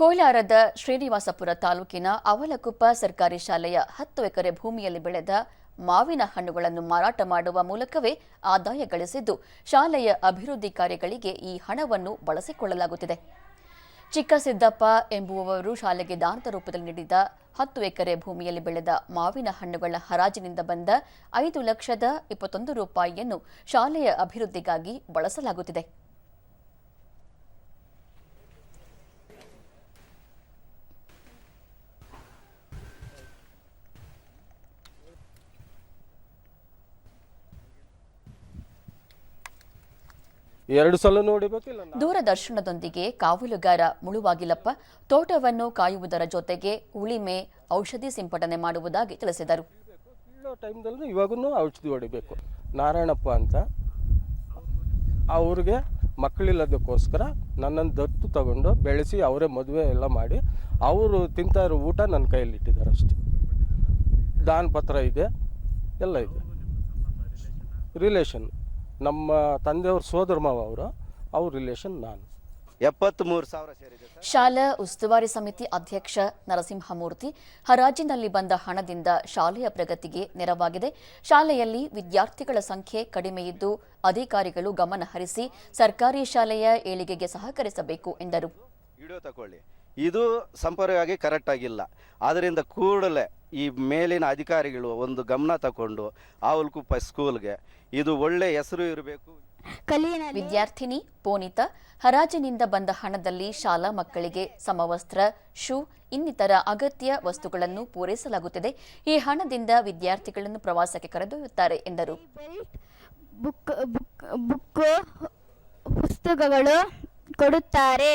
ಕೋಲಾರದ ಶ್ರೀನಿವಾಸಪುರ ತಾಲೂಕಿನ ಅವಲಕುಪ್ಪ ಸರ್ಕಾರಿ ಶಾಲೆಯ ಹತ್ತು ಎಕರೆ ಭೂಮಿಯಲ್ಲಿ ಬೆಳೆದ ಮಾವಿನ ಹಣ್ಣುಗಳನ್ನು ಮಾರಾಟ ಮಾಡುವ ಮೂಲಕವೇ ಆದಾಯ ಗಳಿಸಿದ್ದು, ಶಾಲೆಯ ಅಭಿವೃದ್ಧಿ ಕಾರ್ಯಗಳಿಗೆ ಈ ಹಣವನ್ನು ಬಳಸಿಕೊಳ್ಳಲಾಗುತ್ತಿದೆ. ಚಿಕ್ಕಸಿದ್ದಪ್ಪ ಎಂಬುವವರು ಶಾಲೆಗೆ ದಾನದ ರೂಪದಲ್ಲಿ ನೀಡಿದ ಹತ್ತು ಎಕರೆ ಭೂಮಿಯಲ್ಲಿ ಬೆಳೆದ ಮಾವಿನ ಹಣ್ಣುಗಳ ಹರಾಜಿನಿಂದ ಬಂದ ಐದು ಲಕ್ಷದ ಇಪ್ಪತ್ತೊಂದು ರೂಪಾಯಿಯನ್ನು ಶಾಲೆಯ ಅಭಿವೃದ್ಧಿಗಾಗಿ ಬಳಸಲಾಗುತ್ತಿದೆ. ಎರಡು ಸಲ ನೋಡಬೇಕಿಲ್ಲ ದೂರದರ್ಶನದೊಂದಿಗೆ ಕಾವಲುಗಾರ ಮುಳುವಾಗಿಲಪ್ಪ ತೋಟವನ್ನು ಕಾಯುವುದರ ಜೊತೆಗೆ ಉಳಿಮೆ ಔಷಧಿ ಸಿಂಪಡಣೆ ಮಾಡುವುದಾಗಿ ತಿಳಿಸಿದರು. ಟೈಮ್ದಲ್ಲಿ ಇವಾಗೂ ಔಷಧಿ ಹೊಡಿಬೇಕು. ನಾರಾಯಣಪ್ಪ ಅಂತ. ಅವ್ರಿಗೆ ಮಕ್ಕಳಿಲ್ಲದಕ್ಕೋಸ್ಕರ ನನ್ನನ್ನು ದತ್ತು ತಗೊಂಡು ಬೆಳೆಸಿ ಅವರೇ ಮದುವೆ ಎಲ್ಲ ಮಾಡಿ ಅವರು ತಿಂತಾ ಇರೋ ಊಟ ನನ್ನ ಕೈಯಲ್ಲಿ ಇಟ್ಟಿದ್ದಾರೆ ಅಷ್ಟೇ. ದಾನಪತ್ರ ಇದೆ ಎಲ್ಲ ಇದೆ. ರಿಲೇಷನ್ ನಮ್ಮ ತಂದೆಯವ್ರ ಸೋದರ ಮಾವ ಅವರು ಅವ್ರ ರಿಲೇಷನ್ ನಾನು. ಎಪ್ಪತ್ತ್ಮೂರು ಸಾವಿರ ಸೇರಿದೆ ಸರ್. ಶಾಲಾ ಉಸ್ತುವಾರಿ ಸಮಿತಿ ಅಧ್ಯಕ್ಷ ನರಸಿಂಹಮೂರ್ತಿ ಹರಾಜಿನಲ್ಲಿ ಬಂದ ಹಣದಿಂದ ಶಾಲೆಯ ಪ್ರಗತಿಗೆ ನೆರವಾಗಿದೆ. ಶಾಲೆಯಲ್ಲಿ ವಿದ್ಯಾರ್ಥಿಗಳ ಸಂಖ್ಯೆ ಕಡಿಮೆಯಿದ್ದು ಅಧಿಕಾರಿಗಳು ಗಮನಹರಿಸಿ ಸರ್ಕಾರಿ ಶಾಲೆಯ ಏಳಿಗೆಗೆ ಸಹಕರಿಸಬೇಕು ಎಂದರು. ವಿಡಿಯೋ ತಗೊಳ್ಳಿ. ಇದು ಸಂಪೂರ್ಣವಾಗಿ ಕರೆಕ್ಟ್ ಆಗಿಲ್ಲ. ಆದ್ದರಿಂದ ಕೂಡಲೇ ಈ ಮೇಲಿನ ಅಧಿಕಾರಿಗಳು ಒಂದು ಗಮನ ತಗೊಂಡು ಆವಲ್ಕುಪ್ಪ ಸ್ಕೂಲ್ಗೆ ಇದು ಒಳ್ಳೆ ಹೆಸರು ಇರಬೇಕು. ಕಲಿಯನ ವಿದ್ಯಾರ್ಥಿನಿ ಪೋನಿತ ಹರಾಜಿನಿಂದ ಬಂದ ಹಣದಲ್ಲಿ ಶಾಲಾ ಮಕ್ಕಳಿಗೆ ಸಮವಸ್ತ್ರ ಶೂ ಇನ್ನಿತರ ಅಗತ್ಯ ವಸ್ತುಗಳನ್ನು ಪೂರೈಸಲಾಗುತ್ತಿದೆ. ಈ ಹಣದಿಂದ ವಿದ್ಯಾರ್ಥಿಗಳನ್ನು ಪ್ರವಾಸಕ್ಕೆ ಕರೆದೊಯ್ಯುತ್ತಾರೆ ಎಂದರು. ಬುಕ್ ಬುಕ್ ಬುಕ್ ಪುಸ್ತಕಗಳು ಕೊಡುತ್ತಾರೆ.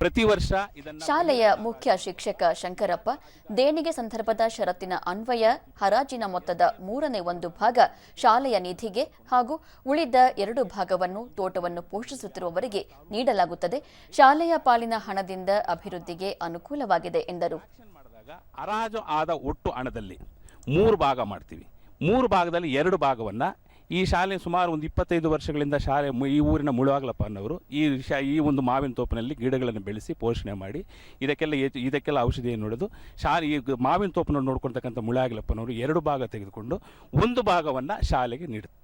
ಪ್ರತಿ ವರ್ಷ ಇದನ್ನ ಶಾಲೆಯ ಮುಖ್ಯ ಶಿಕ್ಷಕ ಶಂಕರಪ್ಪ ದೇಣಿಗೆ ಸಂದರ್ಭದ ಷರತ್ತಿನ ಅನ್ವಯ ಹರಾಜಿನ ಮೊತ್ತದ ಮೂರನೇ ಒಂದು ಭಾಗ ಶಾಲೆಯ ನಿಧಿಗೆ ಹಾಗೂ ಉಳಿದ ಎರಡು ಭಾಗವನ್ನು ತೋಟವನ್ನು ಪೋಷಿಸುತ್ತಿರುವವರಿಗೆ ನೀಡಲಾಗುತ್ತದೆ. ಶಾಲೆಯ ಪಾಲಿನ ಹಣದಿಂದ ಅಭಿವೃದ್ಧಿಗೆ ಅನುಕೂಲವಾಗಿದೆ ಎಂದರು. ಹರಾಜು ಆದ ಒಟ್ಟು ಹಣದಲ್ಲಿ ಮೂರು ಭಾಗ ಮಾಡ್ತೀವಿ. ಮೂರು ಭಾಗದಲ್ಲಿ ಎರಡು ಭಾಗವನ್ನ ಈ ಶಾಲೆ ಸುಮಾರು ಒಂದು ಇಪ್ಪತ್ತೈದು ವರ್ಷಗಳಿಂದ ಶಾಲೆ ಈ ಊರಿನ ಮುಳುವಾಗ್ಲಪ್ಪ ಅನ್ನೋರು ಈ ಶಾ ಈ ಒಂದು ಮಾವಿನ ತೋಪಿನಲ್ಲಿ ಗಿಡಗಳನ್ನು ಬೆಳೆಸಿ ಪೋಷಣೆ ಮಾಡಿ ಇದಕ್ಕೆಲ್ಲ ಇದಕ್ಕೆಲ್ಲ ಔಷಧಿಯನ್ನು ನೋಡೋದು ಶಾಲೆ ಈ ಮಾವಿನ ತೋಪನ್ನು ನೋಡ್ಕೊಳ್ತಕ್ಕಂಥ ಮುಳುವಾಗ್ಲಪ್ಪನವರು ಎರಡು ಭಾಗ ತೆಗೆದುಕೊಂಡು ಒಂದು ಭಾಗವನ್ನು ಶಾಲೆಗೆ ನೀಡುತ್ತೆ